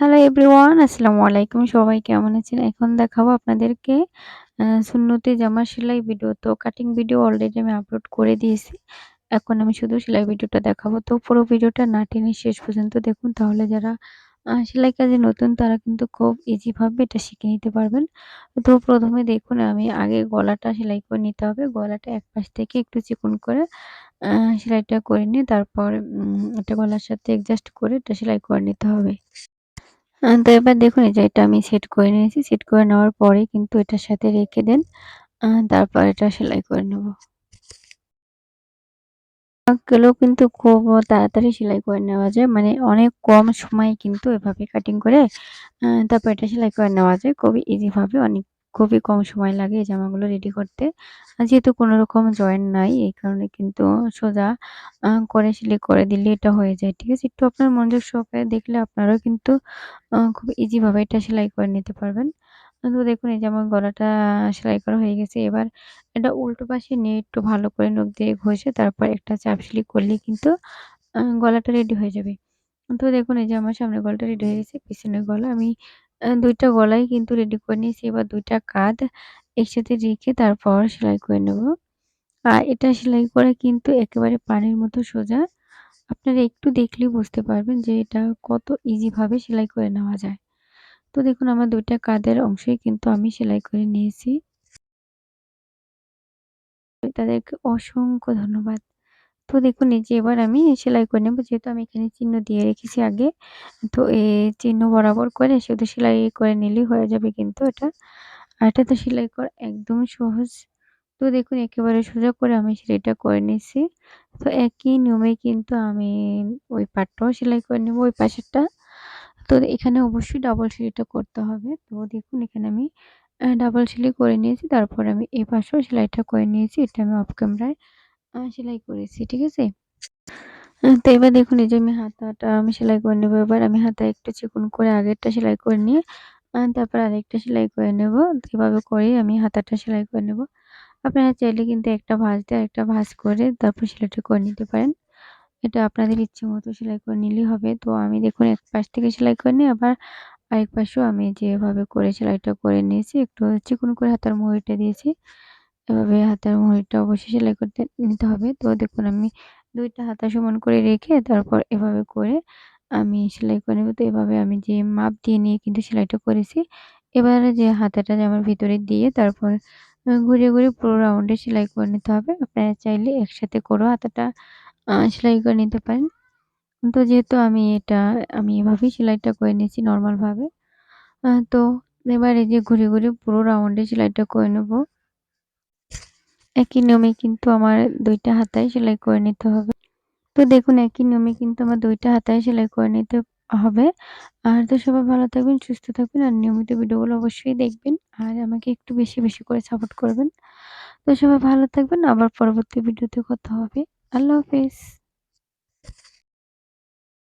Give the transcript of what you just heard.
Hello everyone আসসালামু আলাইকুম সবাই কেমন আছেন? এখন দেখাবো আপনাদেরকে সুন্নতি জামা সেলাই ভিডিও। তো কাটিং ভিডিও অলরেডি আমি আপলোড করে দিয়েছি। এখন আমি শুধু সেলাই ভিডিওটা দেখাবো। তো পুরো ভিডিওটা না টেনে শেষ পর্যন্ত দেখুন তাহলে যারা সেলাই কাজে নতুন, তারা কিন্তু খুব ইজিভাবে এটা শিখে নিতে পারবেন। তো প্রথমে দেখুন, আমি আগে গলাটা সেলাই করে নিতে হবে। গলাটা এক পাশ থেকে একটু চিকন করে সেলাইটা করে নিয়ে তারপর এটা গলার সাথে অ্যাডজাস্ট করে এটা সেলাই করে নিতে হবে। তো এবার দেখুন, এই যে এটা আমি সেট করে নিয়েছি। সেট করে নেওয়ার পরে কিন্তু এটার সাথে রেখে দেন। তারপর এটা সেলাই করে নেব। গুলো কিন্তু খুব তাড়াতাড়ি সেলাই করে নেওয়া যায়। মানে অনেক কম সময়ে কিন্তু এভাবে কাটিং করে তারপর এটা সেলাই করে নেওয়া যায়। খুবই ইজিভাবে অনেক খুবই কম সময় লাগে এই জামাগুলো রেডি করতে। আ যেহেতু কোনো রকম জয়েন্ট নাই, এই কারণে কিন্তু সোজা করে সেলাই করে দিলে এটা হয়ে যায়। ঠিক আছে? একটু আপনার মনোযোগ সহকারে দেখলে আপনারাও কিন্তু খুব ইজিভাবে এটা সেলাই করে নিতে পারবেন। তো দেখুন, এই যে আমার গলাটা সেলাই করা হয়ে গেছে। এবার এটা উল্টো পাশে নিয়ে একটু ভালো করে নখ দিয়ে ঘষে তারপর একটা চাপ সিলি করলে কিন্তু গলাটা রেডি হয়ে যাবে। তো দেখুন, এই যে আমার সামনের গলাটা রেডি হয়ে গেছে। পিছনের গলা আমি ২ গলাই কিন্তু রেডি করে নিয়েছি। এবার ২ টা কাঁধ একসাথে রেখে তারপর সেলাই করে নেব। আর এটা সেলাই করা কিন্তু একেবারে পানির মতো সোজা। আপনারা একটু দেখলেই বুঝতে পারবেন যে এটা কত ইজিভাবে সেলাই করে নেওয়া যায়। তো দেখুন, আমার ২ টা কাঁধের অংশই কিন্তু আমি সেলাই করে নিয়েছি। তাদেরকে অসংখ্য ধন্যবাদ। তো দেখুন, এই যে এবার আমি সেলাই করে নেব। যেহেতু আমি এখানে চিহ্ন দিয়ে রেখেছি আগে। তো এই চিহ্ন বরাবর করে শুধু সেলাই করে নিলেই হয়ে যাবে কিন্তু এটা। আর এটাতে সেলাই করা একদম সহজ। তো দেখুন, একেবারে সোজা করে আমি সেলাইটা করে নিচ্ছি। তো একই নিয়মে কিন্তু আমি ওই পাটটাও সেলাই করে নেব, ওই পাশেরটা। তো এখানে অবশ্যই ডাবল সেলাইটা করতে হবে। তো দেখুন, এখানে আমি ডাবল সেলাই করে নিয়েছি। তারপর আমি এই পাশেও সেলাইটা করে নিয়েছি। এটা আমি অফ ক্যামেরায় সেলাই করেছি। ঠিক আছে? তো এবার দেখুন, এই যে আমি হাতাটা আমি সেলাই করে নেব এবার আমি হাতা একটু চিকন করে আগেরটা সেলাই করে নিয়ে তারপর আরেকটা সেলাই করে নেব। এভাবে করেই আমি হাতাটা সেলাই করে নেব। আপনারা চাইলে কিন্তু একটা ভাঁজ দিয়ে আরেকটা ভাঁজ করে তারপর সেলাইটা করে নিতে পারেন। এটা আপনাদের ইচ্ছে মতো সেলাই করে নিলেই হবে। তো আমি দেখুন, এক পাশ থেকে সেলাই করে নিয়ে আবার আরেক পাশেও আমি যেভাবে করে সেলাইটা করে নিয়েছি, একটু চিকন করে হাতার মুহুরিটা দিয়েছি। এভাবে হাতার মুহুরিটা অবশ্যই সেলাই করতে নিতে হবে। তো দেখুন, আমি ২ টা হাতা সমান করে রেখে তারপর এভাবে করে আমি সেলাই করে নেব। তো এভাবে আমি যে মাপ দিয়ে নিয়ে কিন্তু সেলাইটা করেছি। এবারে যে হাতাটা জামার ভিতরে দিয়ে তারপর ঘুরে ঘুরিয়ে পুরো রাউন্ডে সেলাই করে নিতে হবে। আপনারা চাইলে একসাথে করেও হাতাটা সেলাই করে নিতে পারেন। তো যেহেতু আমি এটা, আমি এভাবেই সেলাইটা করে নিয়েছি নর্মালভাবে তো এবার এই যে ঘুরে ঘুরে পুরো রাউন্ডে সেলাইটা করে নেব। একই নিয়মে কিন্তু আমার দুইটা হাতায় সেলাই করে নিতে হবে। তো দেখুন একই নিয়মে কিন্তু আমার দুইটা হাতায় সেলাই করে নিতে হবে। আর তো সবাই ভালো থাকবেন, সুস্থ থাকবেন আর নিয়মিত ভিডিওগুলো অবশ্যই দেখবেন। আর আমাকে একটু বেশি, বেশি করে সাপোর্ট করবেন। তো সবাই ভালো থাকবেন। আবার পরবর্তী ভিডিওতে কথা হবে। আল্লাহ হাফেজ।